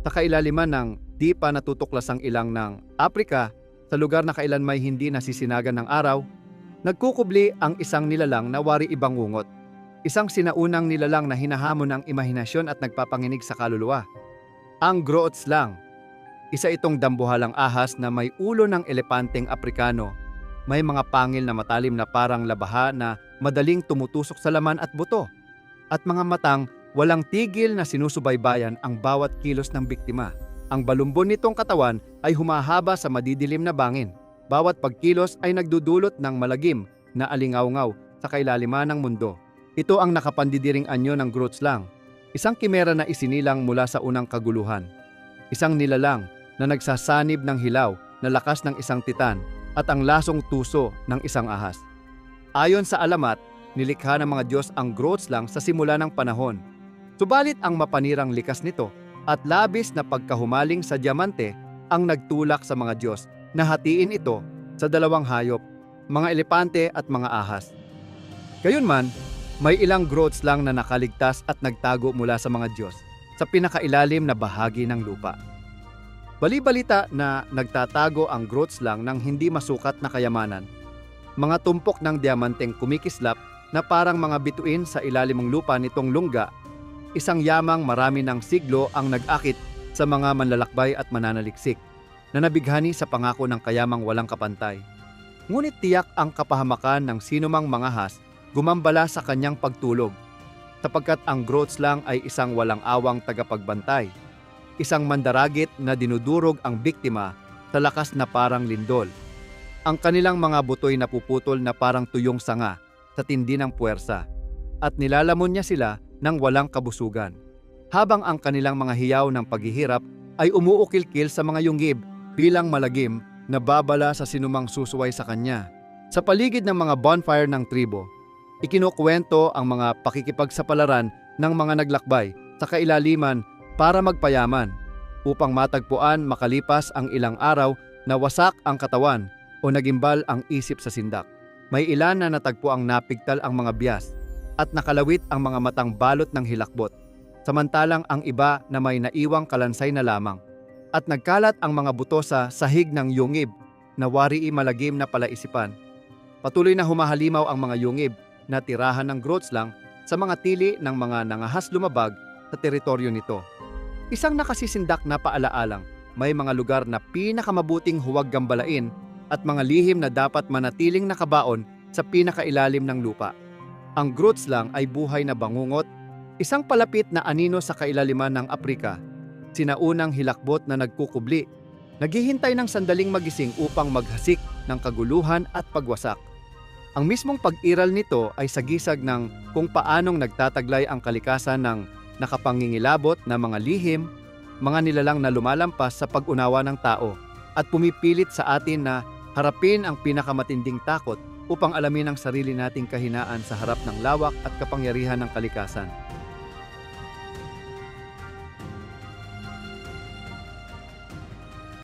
Sa kailaliman ng di pa natutuklasang ilang ng Aprika, sa lugar na kailan may hindi nasisinagan ng araw, nagkukubli ang isang nilalang na wari ibang ngungot. Isang sinaunang nilalang na hinahamon ng imahinasyon at nagpapanginig sa kaluluwa. Ang Groots lang. Isa itong dambuhalang ahas na may ulo ng elepanteng Aprikano. May mga pangil na matalim na parang labaha na madaling tumutusok sa laman at buto. At mga matang walang tigil na sinusubaybayan ang bawat kilos ng biktima. Ang balumbon nitong katawan ay humahaba sa madidilim na bangin. Bawat pagkilos ay nagdudulot ng malagim na alingaw-ngaw sa kailaliman ng mundo. Ito ang nakapandidiring anyo ng Groots lang. Isang kimera na isinilang mula sa unang kaguluhan. Isang nilalang na nagsasanib ng hilaw na lakas ng isang titan at ang lasong tuso ng isang ahas. Ayon sa alamat, nilikha ng mga Diyos ang Groots lang sa simula ng panahon. Subalit ang mapanirang likas nito at labis na pagkahumaling sa diamante ang nagtulak sa mga Diyos na hatiin ito sa dalawang hayop, mga elepante at mga ahas. Gayunman, may ilang growths lang na nakaligtas at nagtago mula sa mga Diyos sa pinakailalim na bahagi ng lupa. Bali-balita na nagtatago ang growths lang ng hindi masukat na kayamanan. Mga tumpok ng diamanteng kumikislap na parang mga bituin sa ilalim ng lupa nitong lungga isang yamang marami ng siglo ang nag-akit sa mga manlalakbay at mananaliksik na nabighani sa pangako ng kayamang walang kapantay. Ngunit tiyak ang kapahamakan ng sinumang mangahas gumambala sa kanyang pagtulog sapagkat ang growths lang ay isang walang awang tagapagbantay, isang mandaragit na dinudurog ang biktima sa lakas na parang lindol. Ang kanilang mga butoy napuputol na parang tuyong sanga sa tindi ng puwersa at nilalamon niya sila ng walang kabusugan. Habang ang kanilang mga hiyaw ng paghihirap ay umuukil-kil sa mga yunggib bilang malagim na babala sa sinumang susuway sa kanya. Sa paligid ng mga bonfire ng tribo, ikinukwento ang mga pakikipagsapalaran ng mga naglakbay sa kailaliman para magpayaman upang matagpuan makalipas ang ilang araw na wasak ang katawan o nagimbal ang isip sa sindak. May ilan na natagpo ang napigtal ang mga biyas at nakalawit ang mga matang balot ng hilakbot, samantalang ang iba na may naiwang kalansay na lamang. At nagkalat ang mga buto sa sahig ng yungib na wari malagim na palaisipan. Patuloy na humahalimaw ang mga yungib na tirahan ng growths lang sa mga tili ng mga nangahas lumabag sa teritoryo nito. Isang nakasisindak na paalaalang may mga lugar na pinakamabuting huwag gambalain at mga lihim na dapat manatiling nakabaon sa pinakailalim ng lupa. Ang groots lang ay buhay na bangungot, isang palapit na anino sa kailaliman ng Aprika, sinaunang hilakbot na nagkukubli, naghihintay ng sandaling magising upang maghasik ng kaguluhan at pagwasak. Ang mismong pag-iral nito ay sagisag ng kung paanong nagtataglay ang kalikasan ng nakapangingilabot na mga lihim, mga nilalang na lumalampas sa pag-unawa ng tao at pumipilit sa atin na harapin ang pinakamatinding takot upang alamin ang sarili nating kahinaan sa harap ng lawak at kapangyarihan ng kalikasan.